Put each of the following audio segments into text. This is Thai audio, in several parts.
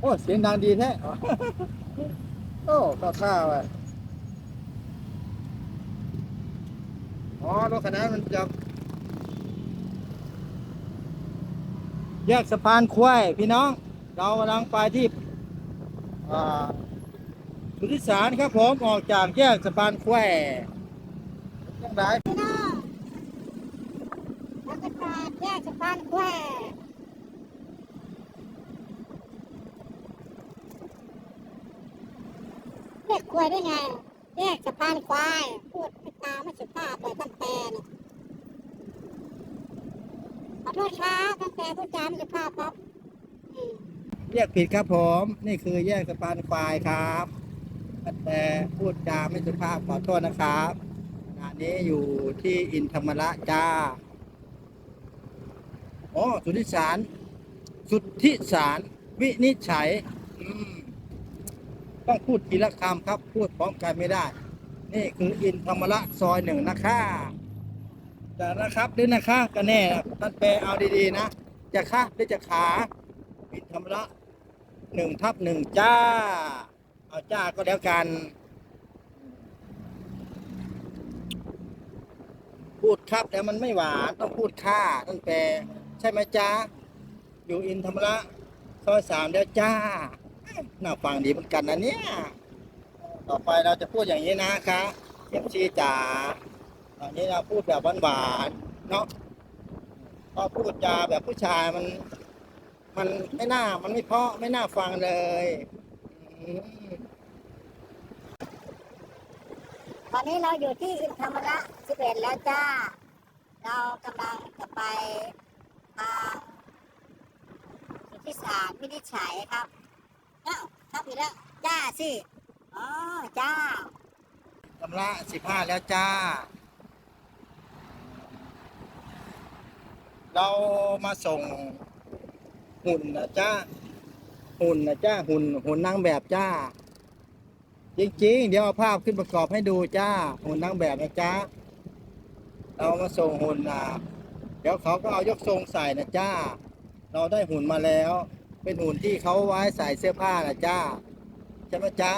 โอ้ เสียงดังดีแท้ โอ้ข้าวข้าวอะอ๋อ รถคันนั้นมันจะ แยกสะพานควายพี่น้อง เรากำลังไปที่สุทธิสารครับผม ออกจากแยกสะพานควายต้องได้ แค่สะพานควเรียกควายได้ไงเรียกสะพานควายพูดไปตามไม่สุภาพเลยตั้งแต่ขอโทษครับตั้งแต่พูดจาไม่สุภาพครับเรียกผิดครับผม นี่คือแยกสะพานควายครับตั้งแต่พูดจาไม่สุภาพขอโทษนะครับขณะนี้อยู่ที่อินธรรมระจ้า อ๋อสุทธิสาร สุทธิสาร วินิจฉัยต้องพูดกีละคำครับ พูดพร้อมกันไม่ได้ นี่คืออินธรรมละซอยหนึ่งนะคะจะนะครับหรือนะคะกันแน่ท่านแปลเอาดีๆนะ จะคะหรือจะขา อินธรรมละหนึ่งทับหนึ่งจ้า เอาจ้าก็แล้วกันพูดครับแต่มันไม่หวานต้องพูดค่าท่านแปล ใช่ไหมจ้าอยู่อินธรรมระซอยสามแล้วจ้าน่าฟังดีเหมือนกันนะเนี่ย ต่อไปเราจะพูดอย่างนี้นะคะเอฟซีจ๋าตอนนี้เราพูดแบบหวานๆเนาะพอพูดจาแบบผู้ชายมัน มันไม่น่า มันไม่เพาะไม่น่าฟังเลยตอนนี้เราอยู่ที่อินธรรมระสิบเอ็ดแล้วจ้า เรากำลังจะไป มาสุดที่สามไม่ได้ฉัยครับเอ้าครับอีกแล้วจ้าสิอ๋อจ้าตำละสิบห้าแล้วจ้า เรามาส่งหุ่นนะจ้าหุ่นนะจ้าหุ่นหุ่นนางแบบจ้า จริงๆ เดี๋ยวเอาภาพขึ้นประกอบให้ดูจ้า หุ่นนางแบบนะจ้า เรามาส่งหุ่นนะ เดี๋ยวเขาก็เอายกทรงใส่นะจ้า เราได้หุ่นมาแล้ว เป็นหุ่นที่เขาไว้ใส่เสื้อผ้านะจ้าใช่ไหมจ้า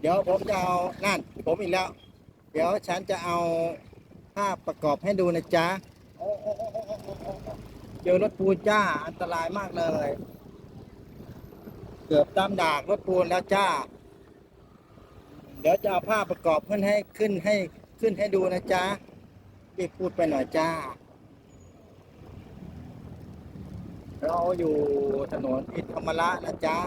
เดี๋ยวผมจะเอานั่น ผมอีกแล้ว เดี๋ยวฉันจะเอาภาพประกอบให้ดูนะจ้าเจอรถปูนจ้า อันตรายมากเลย เกือบตามดากรถปูนแล้วจ้า เดี๋ยวจะเอาภาพประกอบขึ้นให้ขึ้นให้ขึ้นให้ดูนะจ้ารีบพูดไปหน่อยจ้า เราอยู่ถนนอินธรรมละนะจ๊ะ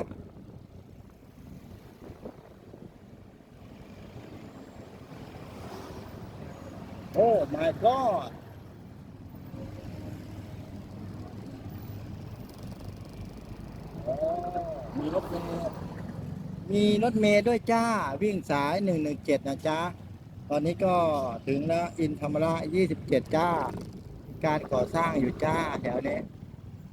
โอ้ my god มีรถเมล์มีรถเมล์ด้วยจ้า วิ่งสาย 117 นะจ๊ะ ตอนนี้ก็ถึงแล้ว อินธรรมระ 27 จ้า การก่อสร้างอยู่จ้า แถวนี้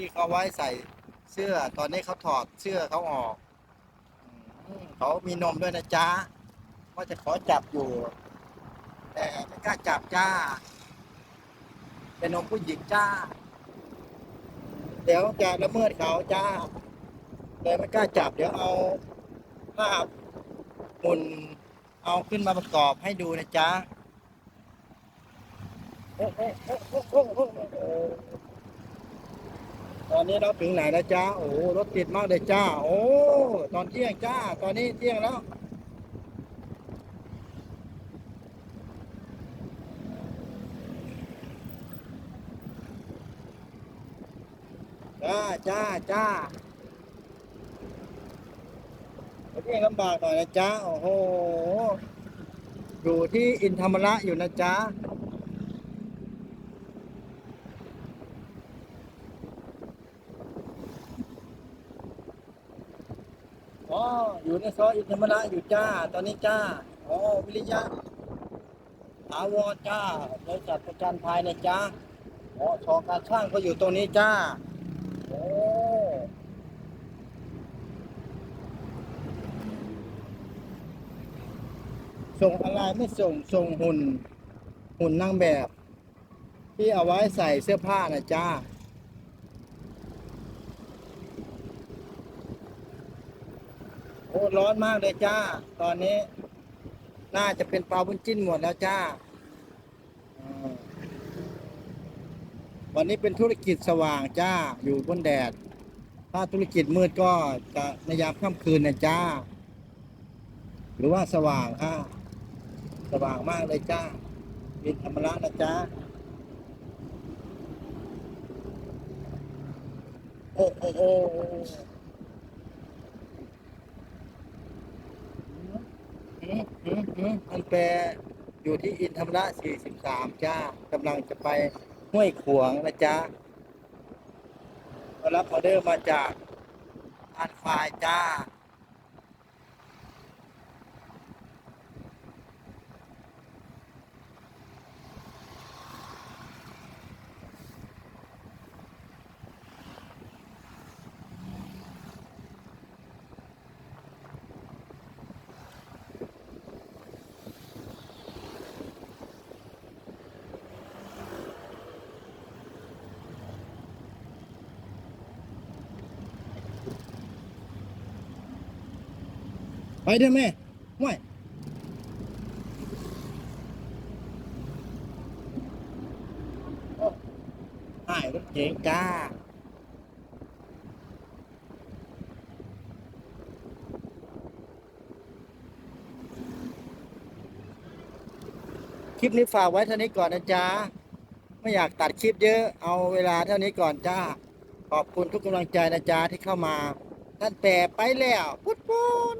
ที่เขาไว้ใส่เสื้อตอนนี้เขาถอดเสื้อเขาออกอืมเขามีนมด้วยนะจ๊ะว่าจะขอจับอยู่ แต่ไม่กล้าจับจ้า เป็นนมผู้หญิงจ้า เดี๋ยวจะละเมิดเขาจ้าเลยไม่กล้าจับ เดี๋ยวเอาภาพหุ่นเอาขึ้นมาประกอบให้ดูนะจ๊ะโอ้โอ้โอ้โอ้โอ้โอ้โอ้ ตอนนี้เราถึงไหนแล้วจ้าโอ้รถติดมากเลยจ้า โอ้ตอนเที่ยงจ้า ตอนนี้เที่ยงแล้วจ้าจ้าจ้าเที่ยงลำบากหน่อยนะจ้าโอ้โหอยู่ที่อินธรรมระอยู่นะจ๊ะ อยู่ในซอยอินธรรมระอยู่จ้า ตอนนี้จ้าอ๋อวิริยะถาวรจ้าบริษัทประกันภัยในจ้าอ๋อชอการช่างก็อยู่ตรงนี้จ้าโอ้ส่งอะไรไม่ส่งส่งหุ่น หุ่นนางแบบ ที่เอาไว้ใส่เสื้อผ้านะจ้า โอ้ร้อนมากเลยจ้า ตอนนี้ น่าจะเป็นปลาบุญจิ้นหมดแล้วจ้า วันนี้เป็นธุรกิจสว่างจ้า อยู่บนแดด ถ้าธุรกิจมืดก็จะในยามค่ำคืนนะจ้า หรือว่าสว่างอะ สว่างมากเลยจ้าบินธรรมระนะจ้า โอ้โอ้โอ้ อันแปรอยู่ที่อินธรรมระ43 จ้ากำลังจะไปห้วยขวงนะจ๊ะรับออเดอร์มาจากอันฟายจ้า เด้อแม่ห่วยโอ้รถเก๋งจ้าคลิปนี้ฝากไว้เท่านี้ก่อนนะจ๊ะ ไม่อยากตัดคลิปเยอะเอาเวลาเท่านี้ก่อนจ้า ขอบคุณทุกกำลังใจนะจ๊ะที่เข้ามาตั้งแต่ไปแล้วพุดพุด